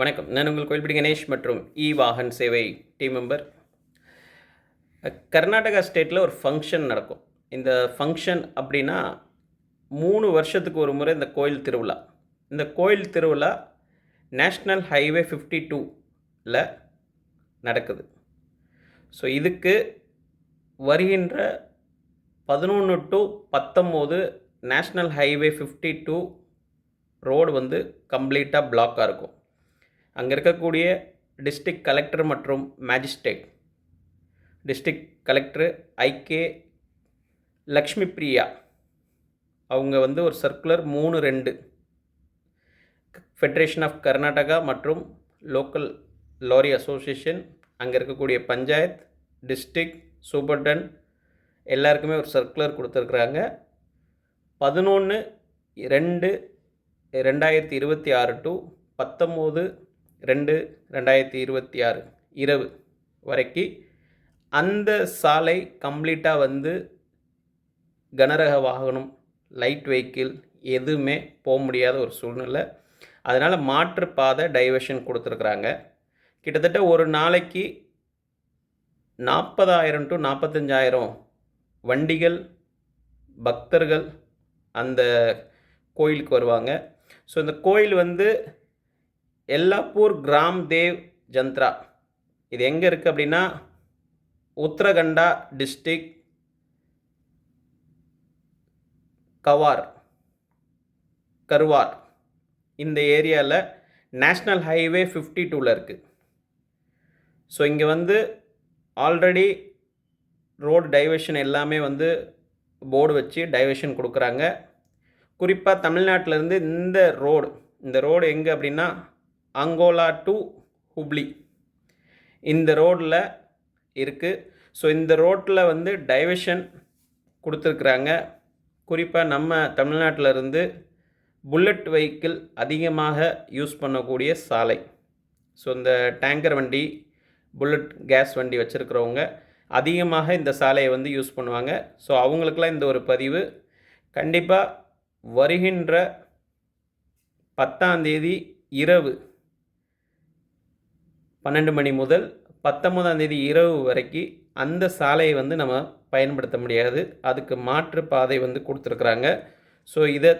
வணக்கம். நான் உங்கள் கோயில்படி கணேஷ் மற்றும் இ வாகன் சேவை டீம் மெம்பர் கர்நாடகா ஸ்டேட்டில் ஒரு ஃபங்க்ஷன் நடக்கும். இந்த ஃபங்க்ஷன் அப்படின்னா மூணு வருஷத்துக்கு ஒரு முறை இந்த கோயில் திருவிழா. இந்த கோயில் திருவிழா நேஷ்னல் ஹைவே ஃபிஃப்டி டூவில் நடக்குது. ஸோ இதுக்கு வருகின்ற பதினொன்று டு பத்தொம்போது national highway fifty two road வந்து கம்ப்ளீட்டாக பிளாக்காக இருக்கும். அங்கே இருக்கக்கூடிய டிஸ்ட்ரிக்ட் கலெக்டர் மற்றும் magistrate. District collector ஐகே Lakshmi Priya அவங்க வந்து ஒரு சர்க்குலர் மூணு ரெண்டு. ஃபெடரேஷன் ஆஃப் கர்நாடகா மற்றும் லோக்கல் லாரி அசோசியேஷன் அங்கே இருக்கக்கூடிய பஞ்சாயத் டிஸ்ட்ரிக்ட் சூப்பர்டன் எல்லாருக்குமே ஒரு சர்க்குலர் கொடுத்துருக்குறாங்க. பதினொன்று ரெண்டு ரெண்டாயிரத்தி இருபத்தி ஆறு டு பத்தொம்போது ரெண்டு ரெண்டாயிரத்தி இருபத்தி ஆறு இரவு வரைக்கு அந்த சாலை கம்ப்ளீட்டாக வந்து கனரக வாகனம் லைட் வெஹிக்கிள் எதுவுமே போக முடியாத ஒரு சூழ்நிலை. அதனால் மாற்றுப்பாதை டைவர்ஷன் கொடுத்துருக்குறாங்க. கிட்டத்தட்ட ஒரு நாளைக்கு நாற்பதாயிரம் டு நாற்பத்தஞ்சாயிரம் வண்டிகள் பக்தர்கள் அந்த கோயிலுக்கு வருவாங்க. ஸோ இந்த கோயில் வந்து எல்லாப்பூர் கிராம் தேவ் ஜந்த்ரா. இது எங்கே இருக்குது அப்படின்னா உத்தரகண்டா டிஸ்ட்ரிக் கவார் கர்வார். இந்த ஏரியாவில் நேஷ்னல் ஹைவே ஃபிஃப்டி டூவில் இருக்குது ஸோ இங்கே வந்து ஆல்ரெடி ரோடு டைவர்ஷன் எல்லாமே வந்து போர்டு வச்சு டைவர்ஷன் கொடுக்குறாங்க. குறிப்பாக தமிழ்நாட்டிலேருந்து இந்த ரோடு இந்த ரோடு எங்கே அப்படின்னா அங்கோலா டு ஹுப்ளி. இந்த ரோடில் இருக்குது ஸோ இந்த ரோட்டில் வந்து டைவர்ஷன் கொடுத்துருக்குறாங்க. குறிப்பாக நம்ம தமிழ்நாட்டில் இருந்து புல்லட் வெஹிக்கிள் அதிகமாக யூஸ் பண்ணக்கூடிய சாலை. ஸோ இந்த டேங்கர் வண்டி புல்லட் கேஸ் வண்டி வச்சுருக்கிறவங்க அதிகமாக இந்த சாலையை வந்து யூஸ் பண்ணுவாங்க. ஸோ அவங்களுக்கெல்லாம் இந்த ஒரு பதிவு. கண்டிப்பாக வருகின்ற பத்தாம் தேதி இரவு பன்னெண்டு மணி முதல் பத்தொன்பதாம் தேதி இரவு வரைக்கும் அந்த சாலையை வந்து நம்ம பயன்படுத்த முடியாது. அதுக்கு மாற்று பாதை வந்து கொடுத்துருக்குறாங்க. ஸோ இதை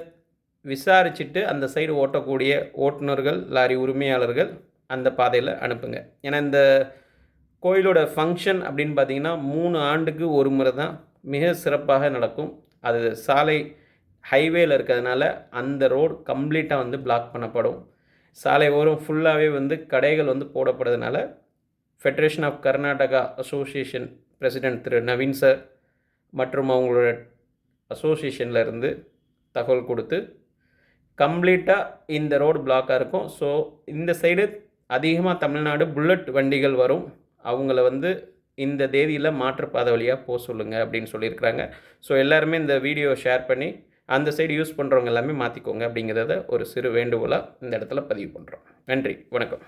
விசாரிச்சுட்டு அந்த சைடு ஓட்டக்கூடிய ஓட்டுநர்கள் லாரி உரிமையாளர்கள் அந்த பாதையில் அனுப்புங்க. ஏன்னா இந்த கோயிலோட ஃபங்க்ஷன் அப்படின்னு பார்த்தீங்கன்னா மூணு ஆண்டுக்கு ஒரு முறை தான் மிக சிறப்பாக நடக்கும். அது சாலை ஹைவேயில் இருக்கிறதுனால அந்த ரோடு கம்ப்ளீட்டாக வந்து பிளாக் பண்ணப்படும். சாலை ஓரம் ஃபுல்லாகவே வந்து கடைகள் வந்து போடப்படுறதுனால federation of Karnataka association president Thiru Naveen sir மற்றும் அவங்களோட அசோசியேஷனில் இருந்து தகவல் கொடுத்து கம்ப்ளீட்டாக இந்த ரோடு பிளாக்காக இருக்கும். ஸோ இந்த சைடு அதிகமாக தமிழ்நாடு புல்லட் வண்டிகள் வரும். அவங்கள வந்து இந்த தேதியில் மாற்றுப்பாதை வழியாக போக சொல்லுங்கள் அப்படின்னு சொல்லியிருக்கிறாங்க. ஸோ எல்லாருமே இந்த வீடியோ ஷேர் பண்ணி அந்த சைடு யூஸ் பண்ணுறவங்க எல்லாமே மாற்றிக்கோங்க அப்படிங்கிறத ஒரு சிறு வேண்டுகோளாக இந்த இடத்துல பதிவு பண்ணுறோம் நன்றி. வணக்கம்.